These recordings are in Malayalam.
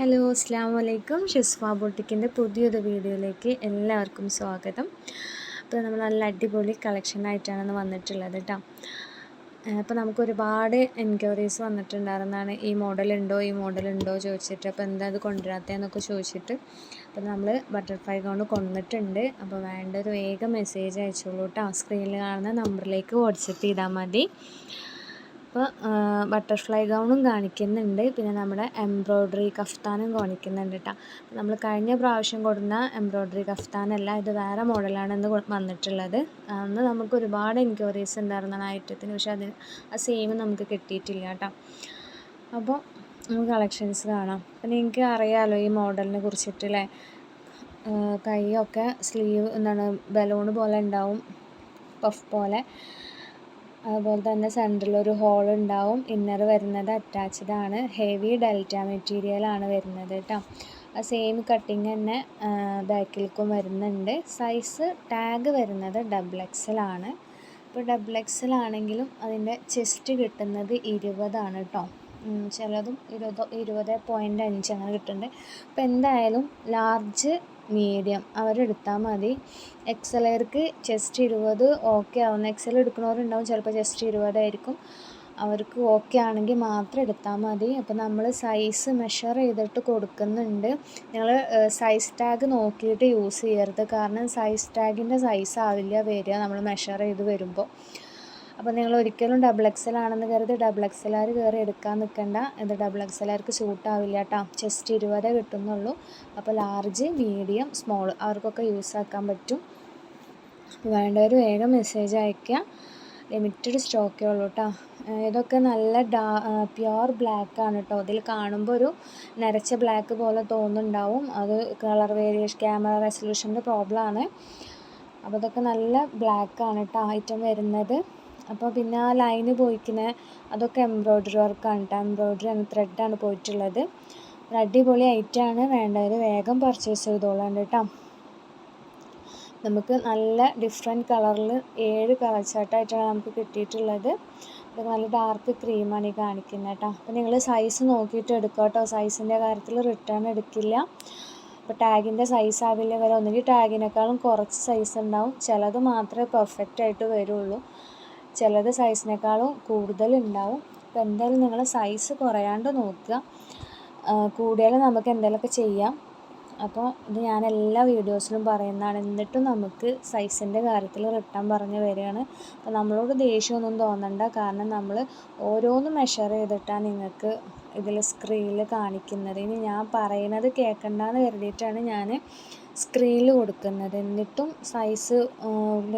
ഹലോ അസ്സാം വലൈക്കും ഷിസ്ഫ ബൊട്ടിക്കിന്റെ പുതിയൊരു വീഡിയോയിലേക്ക് എല്ലാവർക്കും സ്വാഗതം. അപ്പോൾ നമ്മൾ നല്ല അടിപൊളി കളക്ഷനായിട്ടാണ് വന്നിട്ടുള്ളത് കേട്ടോ അപ്പോൾ നമുക്ക് ഒരുപാട് എൻക്വയറീസ് വന്നിട്ടുണ്ടായിരുന്നതാണ്. ഈ മോഡൽ ഉണ്ടോ ഈ മോഡൽ ഉണ്ടോ ചോദിച്ചിട്ട് അപ്പോൾ എന്താ അത് കൊണ്ടുവരാത്തതെന്നൊക്കെ ചോദിച്ചിട്ട്. അപ്പോൾ നമ്മൾ ബട്ടർഫ്ലൈ കൊണ്ട് കൊന്നിട്ടുണ്ട്. അപ്പോൾ വേണ്ട ഒരു വേഗം മെസ്സേജ് അയച്ചോളൂ കേട്ടോ സ്ക്രീനിൽ കാണുന്ന നമ്പറിലേക്ക് വാട്സപ്പ് ചെയ്താൽ മതി. അപ്പോൾ ബട്ടർഫ്ലൈ ഗൗണും കാണിക്കുന്നുണ്ട്. പിന്നെ നമ്മുടെ എംബ്രോയ്ഡറി കഫ്താനും കാണിക്കുന്നുണ്ട് കേട്ടോ നമ്മൾ കഴിഞ്ഞ പ്രാവശ്യം കൊടുന്ന എംബ്രോയ്ഡറി കഫ്താനല്ല ഇത് വേറെ മോഡലാണ് ഇന്ന് വന്നിട്ടുള്ളത്. അന്ന് നമുക്ക് ഒരുപാട് എൻക്വയറീസ് ഉണ്ടായിരുന്ന ഐറ്റത്തിന്. പക്ഷേ അതിന് ആ സെയിം നമുക്ക് കിട്ടിയിട്ടില്ല കേട്ടോ അപ്പോൾ നമുക്ക് കളക്ഷൻസ് കാണാം. അപ്പം നിങ്ങൾക്ക് അറിയാമല്ലോ ഈ മോഡലിനെ കുറിച്ചിട്ടല്ലേ? കൈയൊക്കെ സ്ലീവ് എന്താണ് ബലൂൺ പോലെ ഉണ്ടാവും പഫ് പോലെ. അതുപോലെ തന്നെ സെന്ററിൽ ഒരു ഹോൾ ഉണ്ടാവും. ഇന്നർ വരുന്നത് അറ്റാച്ച്ഡ് ആണ്. ഹെവി ഡെൽറ്റ മെറ്റീരിയൽ ആണ് വരുന്നത് കേട്ടോ ആ സെയിം കട്ടിങ് തന്നെ ബാക്കിലേക്കും വരുന്നുണ്ട്. സൈസ് ടാഗ് വരുന്നത് ഡബിൾ എക്സലാണ് ഇപ്പോൾ ഡബിൾ എക്സലാണെങ്കിലും അതിന്റെ ചെസ്റ്റ് കിട്ടുന്നത് ഇരുപതാണ് കേട്ടോ ചിലതും ഇരുപത് ഇരുപത് പോയിന്റ് അഞ്ച് അങ്ങനെ കിട്ടുന്നുണ്ട്. അപ്പോൾ എന്തായാലും ലാർജ് മീഡിയം അവരെടുത്താൽ മതി. എക്സലർക്ക് ചെസ്റ്റ് ഇരുപത് ഓക്കെ ആവുന്ന എക്സൽ എടുക്കുന്നവരുണ്ടാവും ചിലപ്പോൾ ചെസ്റ്റ് ഇരുപതായിരിക്കും അവർക്ക് ഓക്കെ ആണെങ്കിൽ മാത്രം എടുത്താൽ മതി. അപ്പോൾ നമ്മൾ സൈസ് മെഷർ ചെയ്തിട്ട് കൊടുക്കുന്നുണ്ട്. നിങ്ങൾ സൈസ് ടാഗ് നോക്കിയിട്ട് യൂസ് ചെയ്യരുത്. കാരണം സൈസ് ടാഗിന്റെ സൈസ് ആവില്ല വരിക. നമ്മൾ മെഷർ ചെയ്ത് വരുമ്പോൾ അപ്പോൾ നിങ്ങൾ ഒരിക്കലും ഡബിൾ എക്സൽ ആണെന്ന് കരുതി ഡബിൾ എക്സൽ ആർ കയറി എടുക്കാൻ നിൽക്കണ്ട ഇത് ഡബിൾ എക്സൽ ആർക്ക് സൂട്ട് ആവില്ല കേട്ടോ ചെസ്റ്റ് ഇരുപതേ കിട്ടുന്നുള്ളൂ. അപ്പോൾ ലാർജ് മീഡിയം സ്മോൾ അവർക്കൊക്കെ യൂസ് ആക്കാൻ പറ്റും. വേണ്ടവർ വേഗം മെസ്സേജ് അയയ്ക്കുക ലിമിറ്റഡ് സ്റ്റോക്കേ ഉള്ളൂ കേട്ടോ ഇതൊക്കെ നല്ല ഡാ പ്യുവർ ബ്ലാക്ക് ആണ് കേട്ടോ അതിൽ കാണുമ്പോൾ ഒരു നരച്ച ബ്ലാക്ക് പോലെ തോന്നുന്നുണ്ടാവും. അത് കളർ വേരിയേഷൻ ക്യാമറ റെസൊല്യൂഷന്റെ പ്രോബ്ലം ആണ്. അപ്പോൾ ഇതൊക്കെ നല്ല ബ്ലാക്ക് ആണ് കേട്ടോ ഐറ്റം വരുന്നത്. അപ്പോൾ പിന്നെ ആ ലൈന് പോയിക്കുന്ന അതൊക്കെ എംബ്രോയ്ഡറി വർക്കാണ് കേട്ടോ എംബ്രോയ്ഡറി ആണ് ത്രെഡാണ് പോയിട്ടുള്ളത്. ഒരു അടിപൊളി ഐറ്റമാണ് വേണ്ടവർ വേഗം പർച്ചേസ് ചെയ്തോളാം കേട്ടോ നമുക്ക് നല്ല ഡിഫറെന്റ് കളറിൽ ഏഴ് കളർ ചാർട്ടായിട്ടാണ് നമുക്ക് കിട്ടിയിട്ടുള്ളത്. ഇത് നല്ല ഡാർക്ക് ക്രീമാണ് ഈ കാണിക്കുന്നത് കേട്ടോ അപ്പോൾ നിങ്ങൾ സൈസ് നോക്കിയിട്ട് എടുക്കുക കേട്ടോ സൈസിന്റെ കാര്യത്തിൽ റിട്ടേൺ എടുക്കില്ല. അപ്പോൾ ടാഗിന്റെ സൈസ് ആവില്ല വരെ. ഒന്നുകിൽ ടാഗിനേക്കാളും കുറച്ച് സൈസ് ഉണ്ടാവും. ചിലത് മാത്രമേ പെർഫെക്റ്റ് ആയിട്ട് വരുള്ളൂ. ചിലത് സൈസിനേക്കാളും കൂടുതൽ ഉണ്ടാവും. അപ്പോൾ എന്തായാലും നിങ്ങൾ സൈസ് കുറയാണ്ട് നോക്കുക. കൂടിയാലും നമുക്ക് എന്തെങ്കിലുമൊക്കെ ചെയ്യാം. അപ്പോൾ ഇത് ഞാൻ എല്ലാ വീഡിയോസിലും പറയുന്നതാണ്. എന്നിട്ടും നമുക്ക് സൈസിന്റെ കാര്യത്തിൽ റിട്ടേൺ പറഞ്ഞ് വരികയാണ്. അപ്പോൾ നമ്മളോട് ദേഷ്യമൊന്നും തോന്നണ്ട. കാരണം നമ്മൾ ഓരോന്ന് മെഷർ ചെയ്തിട്ടാണ് നിങ്ങൾക്ക് ഇതിൽ സ്ക്രീനിൽ കാണിക്കുന്നത്. ഇനി ഞാൻ പറയുന്നത് കേൾക്കണ്ടെന്ന് കരുതിയിട്ടാണ് ഞാൻ സ്ക്രീനിൽ കൊടുക്കുന്നത്. എന്നിട്ടും സൈസ്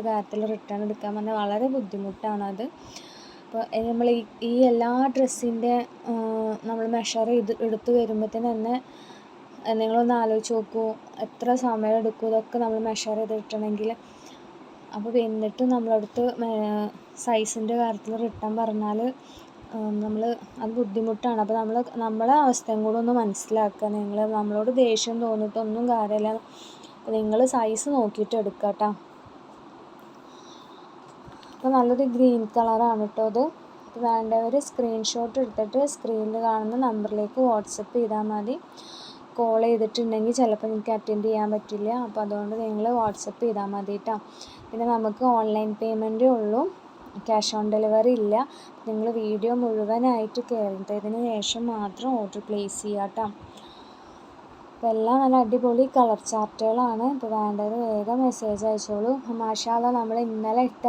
കാര്യത്തിൽ റിട്ടേൺ എടുക്കാൻ പറഞ്ഞാൽ വളരെ ബുദ്ധിമുട്ടാണത് അപ്പോൾ നമ്മൾ ഈ ഈ എല്ലാ ഡ്രസ്സിന്റെ നമ്മൾ മെഷർ ചെയ്ത് എടുത്ത് വരുമ്പോഴത്തേന് തന്നെ നിങ്ങളൊന്ന് ആലോചിച്ച് നോക്കൂ എത്ര സമയം എടുക്കും ഇതൊക്കെ നമ്മൾ മെഷർ ചെയ്തിട്ടുണ്ടെങ്കിൽ അപ്പോൾ എന്നിട്ടും നമ്മളടുത്ത് സൈസിന്റെ കാര്യത്തിൽ റിട്ടേൺ പറഞ്ഞാൽ നമ്മൾ അത് ബുദ്ധിമുട്ടാണ്. അപ്പോൾ നമ്മൾ നമ്മളെ അവസ്ഥയും കൂടെ ഒന്ന് മനസ്സിലാക്കുക. നിങ്ങൾ നമ്മളോട് ദേഷ്യം തോന്നിയിട്ടൊന്നും കാര്യമില്ല. നിങ്ങൾ സൈസ് നോക്കിയിട്ട് എടുക്കുക കേട്ടോ അപ്പോൾ നല്ലൊരു ഗ്രീൻ കളറാണ് കേട്ടോ അത് വേണ്ടവർ സ്ക്രീൻഷോട്ട് എടുത്തിട്ട് സ്ക്രീനിൽ കാണുന്ന നമ്പറിലേക്ക് വാട്സപ്പ് ചെയ്താൽ മതി. കോൾ ചെയ്തിട്ടുണ്ടെങ്കിൽ ചിലപ്പോൾ നിങ്ങൾക്ക് അറ്റൻഡ് ചെയ്യാൻ പറ്റില്ല. അപ്പോൾ അതുകൊണ്ട് നിങ്ങൾ വാട്സപ്പ് ചെയ്താൽ മതി കേട്ടോ പിന്നെ നമുക്ക് ഓൺലൈൻ പേയ്മെന്റേ ഉള്ളൂ. ക്യാഷ് ഓൺ ഡെലിവറി ഇല്ല. നിങ്ങൾ വീഡിയോ മുഴുവനായിട്ട് കയറിയതിന് ശേഷം മാത്രം ഓർഡർ പ്ലേസ് ചെയ്യുക കേട്ടോ അപ്പോൾ എല്ലാം നല്ല അടിപൊളി കളർ ചാർട്ടുകളാണ് ഇപ്പോൾ വേണ്ടത് വേഗം മെസ്സേജ് അയച്ചോളൂ. മാഷാല നമ്മൾ ഇന്നലെ ഇട്ട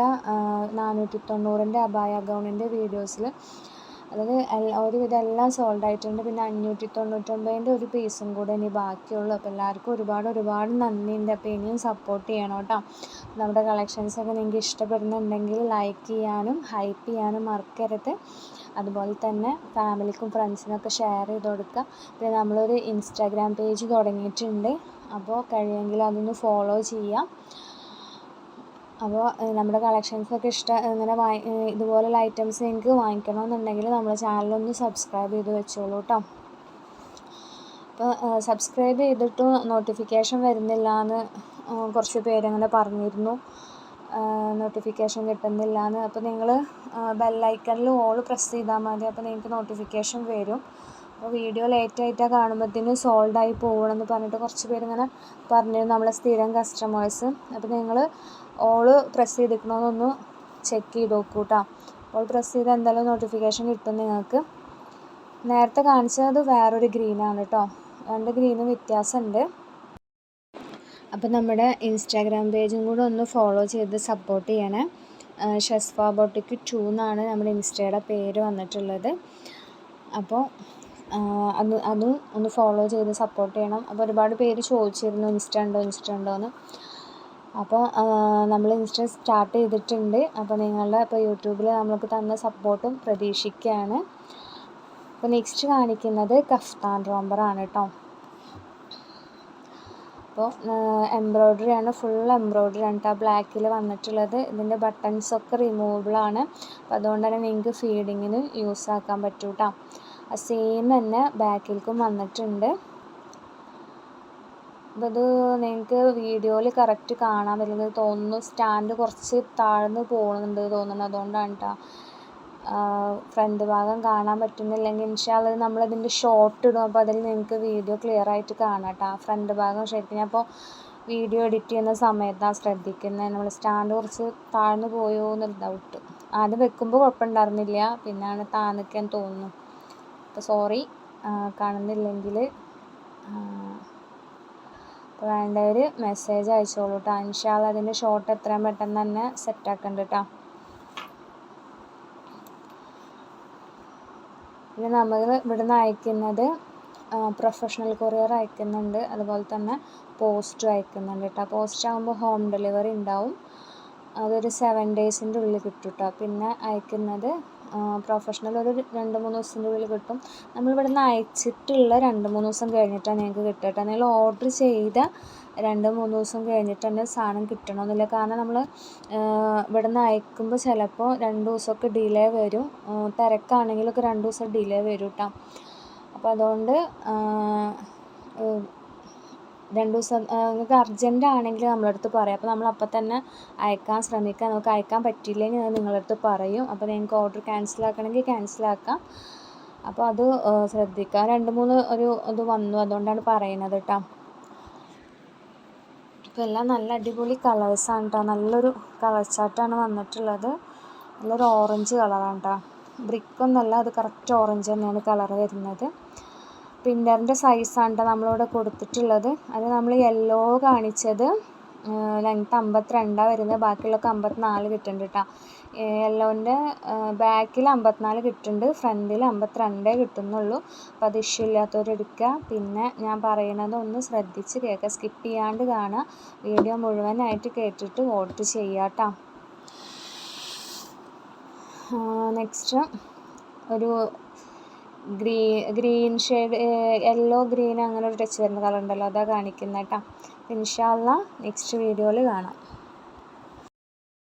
നാനൂറ്റി തൊണ്ണൂറിന്റെ അബായ ഗൗണിന്റെ വീഡിയോസിൽ അതിൽ ഒരുവിധം എല്ലാം സോൾഡ് ആയിട്ടുണ്ട്. പിന്നെ അഞ്ഞൂറ്റി തൊണ്ണൂറ്റൊമ്പതിന്റെ ഒരു പീസും കൂടെ ഇനി ബാക്കിയുള്ളൂ. അപ്പോൾ എല്ലാവർക്കും ഒരുപാട് ഒരുപാട് നന്ദിയുണ്ട് അപ്പോൾ ഇനിയും സപ്പോർട്ട് ചെയ്യണം കേട്ടോ. നമ്മുടെ കളക്ഷൻസൊക്കെ നിങ്ങൾക്ക് ഇഷ്ടപ്പെടുന്നുണ്ടെങ്കിൽ ലൈക്ക് ചെയ്യാനും ഹൈപ്പ് ചെയ്യാനും മറക്കരുത്. അതുപോലെ തന്നെ ഫാമിലിക്കും ഫ്രണ്ട്സിനൊക്കെ ഷെയർ ചെയ്ത് കൊടുക്കുക. പിന്നെ നമ്മളൊരു ഇൻസ്റ്റാഗ്രാം പേജ് തുടങ്ങിയിട്ടുണ്ട്. അപ്പോൾ കഴിയുമെങ്കിൽ അതൊന്ന് ഫോളോ ചെയ്യാം. അപ്പോൾ നമ്മുടെ കളക്ഷൻസൊക്കെ ഇഷ്ടം ഇങ്ങനെ വാങ്ങി ഇതുപോലുള്ള ഐറ്റംസ് നിങ്ങൾക്ക് വാങ്ങിക്കണമെന്നുണ്ടെങ്കിൽ നമ്മുടെ ചാനലൊന്ന് സബ്സ്ക്രൈബ് ചെയ്ത് വെച്ചോളൂ കേട്ടോ അപ്പോൾ സബ്സ്ക്രൈബ് ചെയ്തിട്ട് നോട്ടിഫിക്കേഷൻ വരുന്നില്ല എന്ന് കുറച്ച് പേരങ്ങനെ പറഞ്ഞിരുന്നു. നോട്ടിഫിക്കേഷൻ കിട്ടുന്നില്ല എന്ന് അപ്പോൾ നിങ്ങൾ ബെല്ലൈക്കണിൽ ഓൾ പ്രസ് ചെയ്താൽ മതി. അപ്പോൾ നിങ്ങൾക്ക് നോട്ടിഫിക്കേഷൻ വരും. അപ്പോൾ വീഡിയോ ലേറ്റ് ആയിട്ടാണ് കാണുമ്പോഴത്തേനും സോൾഡ് ആയി പോകണമെന്ന് പറഞ്ഞിട്ട് കുറച്ച് പേരിങ്ങനെ പറഞ്ഞിരുന്നു. നമ്മളെ സ്ഥിരം കസ്റ്റമേഴ്സ് അപ്പോൾ നിങ്ങൾ ഓൾ പ്രസ് ചെയ്തിരിക്കണമെന്നൊന്ന് ചെക്ക് ചെയ്ത് നോക്കൂ കേട്ടോ ഓൾ പ്രസ് ചെയ്ത് എന്തായാലും നോട്ടിഫിക്കേഷൻ കിട്ടും നിങ്ങൾക്ക്. നേരത്തെ കാണിച്ചത് വേറൊരു ഗ്രീനാണ് കേട്ടോ രണ്ട് ഗ്രീനും വ്യത്യാസമുണ്ട് അപ്പം നമ്മുടെ ഇൻസ്റ്റാഗ്രാം പേജും കൂടെ ഒന്ന് ഫോളോ ചെയ്ത് സപ്പോർട്ട് ചെയ്യണേ. ഷെസ്ഫ ബോട്ടിക്ക് ടു എന്നാണ് നമ്മുടെ ഇൻസ്റ്റയുടെ പേര് വന്നിട്ടുള്ളത്. അപ്പോൾ അത് അതും ഒന്ന് ഫോളോ ചെയ്ത് സപ്പോർട്ട് ചെയ്യണം. അപ്പോൾ ഒരുപാട് പേര് ചോദിച്ചിരുന്നു ഇൻസ്റ്റ ഉണ്ടോ ഇൻസ്റ്റ ഉണ്ടോ എന്ന്. അപ്പോൾ നമ്മൾ ഇൻസ്റ്റൻസ് സ്റ്റാർട്ട് ചെയ്തിട്ടുണ്ട്. അപ്പോൾ നിങ്ങളുടെ ഇപ്പോൾ യൂട്യൂബിൽ നമ്മൾക്ക് തന്ന സപ്പോർട്ടും പ്രതീക്ഷിക്കുകയാണ്. അപ്പോൾ നെക്സ്റ്റ് കാണിക്കുന്നത് കഫ്താൻ റോംബറാണ് കേട്ടോ അപ്പോൾ എംബ്രോയ്ഡറി ആണ്. ഫുൾ എംബ്രോയ്ഡറി ആണ് കേട്ടോ ബ്ലാക്കിൽ വന്നിട്ടുള്ളത്. ഇതിന്റെ ബട്ടൺസ് ഒക്കെ റിമൂവബിൾ ആണ്. അപ്പോൾ അതുകൊണ്ട് തന്നെ നിങ്ങൾക്ക് ഫീഡിങ്ങിന് യൂസ് ആക്കാൻ പറ്റൂട്ടോ. സെയിം തന്നെ ബാക്കിലേക്കും വന്നിട്ടുണ്ട്. അപ്പോൾ ഇത് നിങ്ങൾക്ക് വീഡിയോയിൽ കറക്റ്റ് കാണാൻ പറ്റുന്നത് തോന്നുന്നു. സ്റ്റാൻഡ് കുറച്ച് താഴ്ന്ന് പോകുന്നുണ്ട് തോന്നുന്നു. അതുകൊണ്ടാണ് കേട്ടോ ഫ്രണ്ട് ഭാഗം കാണാൻ പറ്റുന്നില്ലെങ്കിൽ ഇൻഷാല്ല നമ്മളതിന്റെ ഷോർട്ട് ഇടും. അപ്പോൾ അതിൽ നിങ്ങൾക്ക് വീഡിയോ ക്ലിയർ ആയിട്ട് കാണാം കേട്ടോ ഫ്രണ്ട് ഭാഗം ശരിക്കും ഞാൻ അപ്പോൾ വീഡിയോ എഡിറ്റ് ചെയ്യുന്ന സമയത്താണ് ശ്രദ്ധിക്കുന്നത് നമ്മൾ സ്റ്റാൻഡ് കുറച്ച് താഴ്ന്നു പോയോ എന്നൊരു ഡൗട്ട് ആദ്യം വെക്കുമ്പോൾ കുഴപ്പമുണ്ടായിരുന്നില്ല. പിന്നെയാണ് താന്നിക്കാൻ തോന്നുന്നു. അപ്പോൾ സോറി കാണുന്നില്ലെങ്കിൽ വേണ്ടവർ മെസ്സേജ് അയച്ചോളൂ കേട്ടോ ഇൻഷാല്ല അതിന്റെ ഷോർട്ട് എത്രയും പെട്ടെന്ന് തന്നെ സെറ്റാക്കണ്ട കേട്ടോ പിന്നെ നമ്മൾ ഇവിടുന്ന് അയക്കുന്നത് പ്രൊഫഷണൽ കൊറിയർ അയക്കുന്നുണ്ട്. അതുപോലെ തന്നെ പോസ്റ്റും അയക്കുന്നുണ്ട് കേട്ടോ പോസ്റ്റ് ആകുമ്പോൾ ഹോം ഡെലിവറി ഉണ്ടാവും. അതൊരു സെവൻ ഡേയ്സിന്റെ ഉള്ളിൽ കിട്ടും കേട്ടോ പിന്നെ അയക്കുന്നത് പ്രൊഫഷണൽ ഒരു രണ്ട് മൂന്ന് ദിവസത്തിന്റെ ഉള്ളിൽ കിട്ടും. നമ്മൾ നിന്ന് അയച്ചിട്ടുള്ള രണ്ട് മൂന്ന് ദിവസം കഴിഞ്ഞിട്ടാണ് നിങ്ങൾക്ക് കിട്ടുക കേട്ടോ. നിങ്ങൾ ഓർഡർ ചെയ്ത രണ്ട് മൂന്ന് ദിവസം കഴിഞ്ഞിട്ട് തന്നെ സാധനം കിട്ടണമെന്നില്ല. കാരണം നമ്മൾ ഇവിടെ നിന്ന് അയക്കുമ്പോൾ ചിലപ്പോൾ രണ്ട് ദിവസമൊക്കെ ഡിലേ വരും. തിരക്കാണെങ്കിലൊക്കെ രണ്ട് ദിവസം ഡിലേ വരും കേട്ടോ. അപ്പോൾ അതുകൊണ്ട് രണ്ട് ദിവസം നിങ്ങൾക്ക് അർജന്റ് ആണെങ്കിൽ നമ്മളടുത്ത് പറയാം. അപ്പോൾ നമ്മൾ അപ്പം തന്നെ അയക്കാൻ ശ്രമിക്കാം. നമുക്ക് അയക്കാൻ പറ്റിയില്ലെങ്കിൽ അത് നിങ്ങളടുത്ത് പറയും. അപ്പോൾ നിങ്ങൾക്ക് ഓർഡർ ക്യാൻസൽ ആക്കണമെങ്കിൽ ക്യാൻസൽ ആക്കാം അപ്പോൾ അത് ശ്രദ്ധിക്കാം രണ്ട് മൂന്ന് ഒരു ഇത് വന്നു. അതുകൊണ്ടാണ് പറയുന്നത് കേട്ടോ അപ്പോൾ എല്ലാം നല്ല അടിപൊളി കളേഴ്സാണ് കേട്ടോ നല്ലൊരു കളർ ചാർട്ടാണ് വന്നിട്ടുള്ളത്. നല്ലൊരു ഓറഞ്ച് കളറാണ് കേട്ടോ ബ്രിക്കൊന്നല്ല അത് കറക്റ്റ് ഓറഞ്ച് തന്നെയാണ് കളർ വരുന്നത്. പ്രിന്ററിന്റെ സൈസാണ് നമ്മളിവിടെ കൊടുത്തിട്ടുള്ളത്. അത് നമ്മൾ യെല്ലോ കാണിച്ചത് ലെങ്ത്ത് അമ്പത്തിരണ്ടാണ് വരുന്നത്. ബാക്കിയുള്ളൊക്കെ അമ്പത്തിനാല് കിട്ടുന്നുണ്ട് കേട്ടോ യെല്ലോന്റെ ബാക്കിൽ അമ്പത്തിനാല് കിട്ടുന്നുണ്ട് ഫ്രണ്ടിൽ അമ്പത്തിരണ്ടേ കിട്ടുന്നുള്ളൂ. അപ്പോൾ അത് ഇഷ്യൂ ഇല്ലാത്തവരെടുക്കുക പിന്നെ ഞാൻ പറയണത് ഒന്ന് ശ്രദ്ധിച്ച് കേൾക്കുക സ്കിപ്പ് ചെയ്യാണ്ട് കാണുക വീഡിയോ മുഴുവനായിട്ട് കേട്ടിട്ട് വോട്ട് ചെയ്യുക കേട്ടോ നെക്സ്റ്റ് ഒരു green green shade yellow green അങ്ങനെ ഒരു ടച്ച് വരുന്ന കളർ ഉണ്ടല്ലോ അതാണ് കാണിക്കുന്നത് കേട്ടോ ഇൻഷാല്ല നെക്സ്റ്റ് വീഡിയോയിൽ കാണാം.